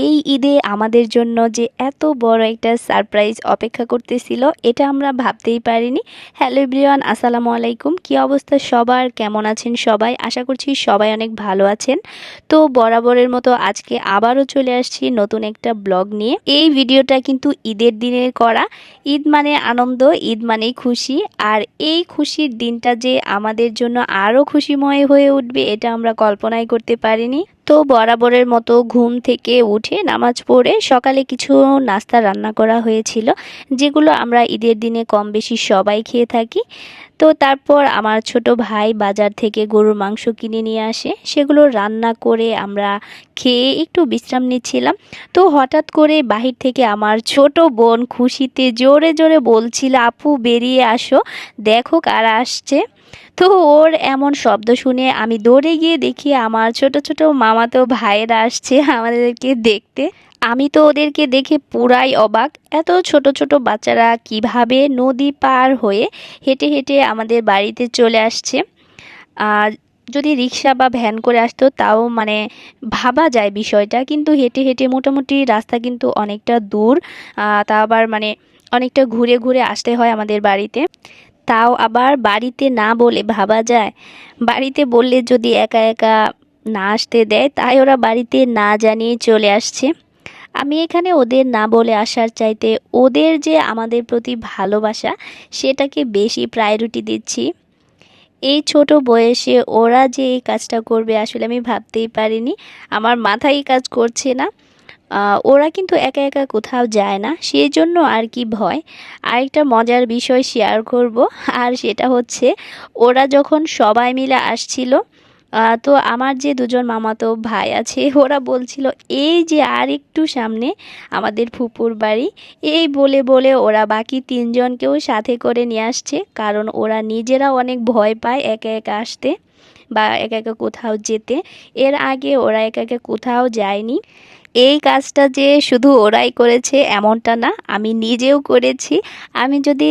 এই ঈদে আমাদের জন্য যে এত বড় একটা সারপ্রাইজ অপেক্ষা করতেছিল, এটা আমরা ভাবতেই পারিনি। হ্যালো এভরিওয়ান, আসসালামু আলাইকুম। কি অবস্থা সবার? কেমন আছেন সবাই? আশা করছি সবাই অনেক ভালো আছেন। তো বরাবরের মতো আজকে আবারও চলে আসছি নতুন একটা ব্লগ নিয়ে। এই ভিডিওটা কিন্তু ঈদের দিনের করা। ঈদ মানে আনন্দ, ঈদ মানেই খুশি। আর এই খুশির দিনটা যে আমাদের জন্য আরও খুশিময় হয়ে উঠবে, এটা আমরা কল্পনাই করতে পারিনি। তো বরাবরের মতো ঘুম থেকে উঠে নামাজ পড়ে সকালে কিছু নাস্তা রান্না করা হয়েছিল, যেগুলো আমরা ঈদের দিনে কম বেশি সবাই খেয়ে থাকি। তো তারপর আমার ছোট ভাই বাজার থেকে গরুর মাংস কিনে নিয়ে আসে। সেগুলো রান্না করে আমরা খেয়ে একটু বিশ্রাম নিচ্ছিলাম। তো হঠাৎ করে বাহির থেকে আমার ছোট বোন খুশিতে জোরে জোরে বলছিল, আপু, বেরিয়ে আসো। দেখো কারা আসছে। তো ওর এমন শব্দ শুনে আমি দৌড়ে গিয়ে দেখি আমার ছোট ছোট মামাতো ভাইয়েরা আসছে আমাদেরকে দেখতে। আমি তো ওদেরকে দেখে পুরাই অবাক। এত ছোট ছোট বাচ্চারা কীভাবে নদী পার হয়ে হেঁটে হেঁটে আমাদের বাড়িতে চলে আসছে। আর যদি রিক্সা বা ভ্যান করে আসতো তাও মানে ভাবা যায় বিষয়টা, কিন্তু হেঁটে হেঁটে মোটামুটি রাস্তা কিন্তু অনেকটা দূর। তা আবার মানে অনেকটা ঘুরে ঘুরে আসতে হয় আমাদের বাড়িতে। তাও আবার বাড়িতে না বলে ভাবা যায়। বাড়িতে বললে যদি একা একা না আসতে দেয়, তাই ওরা বাড়িতে না জানিয়ে চলে আসছে। আমি এখানে ওদের না বলে আসার চাইতে ওদের যে আমাদের প্রতি ভালোবাসা, সেটাকে বেশি প্রায়োরিটি দিচ্ছি। এই ছোট বয়সে ওরা যে এই কাজটা করবে, আসলে আমি ভাবতেই পারিনি। আমার মাথায় কাজ করছে না। ওরা কিন্তু একা একা কোথাও যায় না সেই জন্য আর কি ভয়। আরেকটা মজার বিষয় শেয়ার করব, আর সেটা হচ্ছে ওরা যখন সবাই মিলে আসছিল তো আমার যে দুজন মামাতো ভাই আছে, ওরা বলছিল, এই যে আর একটু সামনে আমাদের ফুপুর বাড়ি। এই বলে বলে ওরা বাকি তিনজনকেও সাথে করে নিয়ে আসছে, কারণ ওরা নিজেরা অনেক ভয় পায় একা একা আসতে বা একা একা কোথাও যেতে। এর আগে ওরা একা একা কোথাও যায়নি। এই কাজটা যে শুধু ওরাই করেছে এমনটা না, আমি নিজেও করেছি। আমি যদি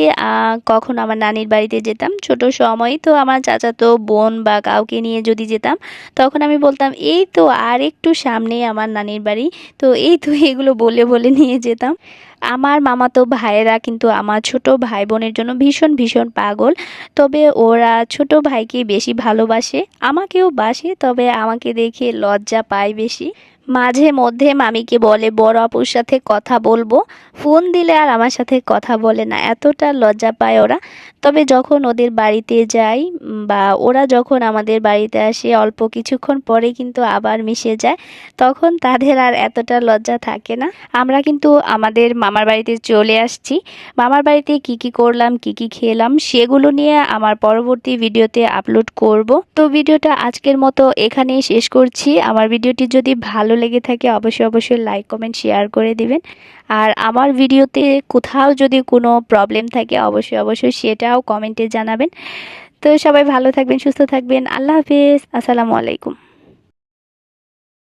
কখন আমার নানির বাড়িতে যেতাম, ছোট সময় তো আমার চাচাতো বোন বা কাউকে নিয়ে যদি যেতাম, তখন আমি বলতাম, এই তো আর একটু সামনে আমার নানির বাড়ি। তো এই তো এগুলো বলে বলে নিয়ে যেতাম। আমার মামাতো ভাইয়েরা কিন্তু আমার ছোট ভাই বোনের জন্য ভীষণ ভীষণ পাগল। তবে ওরা ছোট ভাইকে বেশি ভালোবাসে, আমাকেও বাসে, তবে আমাকে দেখে লজ্জা পায় বেশি। মাঝে মধ্যে মামিকে বলে, বড় আপুর সাথে কথা বলব। ফোন দিলে আর আমার সাথে কথা বলে না, এতটা লজ্জা পায় ওরা। তবে যখন ওদের বাড়িতে যাই বা ওরা যখন আমাদের বাড়িতে আসে, অল্প কিছুক্ষণ পরে কিন্তু আবার মিশে যায়, তখন তাদের আর এতটা লজ্জা থাকে না। আমরা কিন্তু আমাদের মামার বাড়িতে চলে আসছি। মামার বাড়িতে কি কি করলাম, কি কি খেলাম, সেগুলো নিয়ে আমার পরবর্তী ভিডিওতে আপলোড করব। তো ভিডিওটা আজকের মতো এখানেই শেষ করছি। আমার ভিডিওটি যদি ভালো লেগে থাকে, অবশ্যই অবশ্যই লাইক কমেন্ট শেয়ার করে দিবেন। আর আমার ভিডিওতে কোথাও যদি কোনো প্রবলেম থাকে, অবশ্যই অবশ্যই সেটাও কমেন্টে জানাবেন। তো সবাই ভালো থাকবেন, সুস্থ থাকবেন। আল্লাহ হাফিজ। আসসালামু আলাইকুম।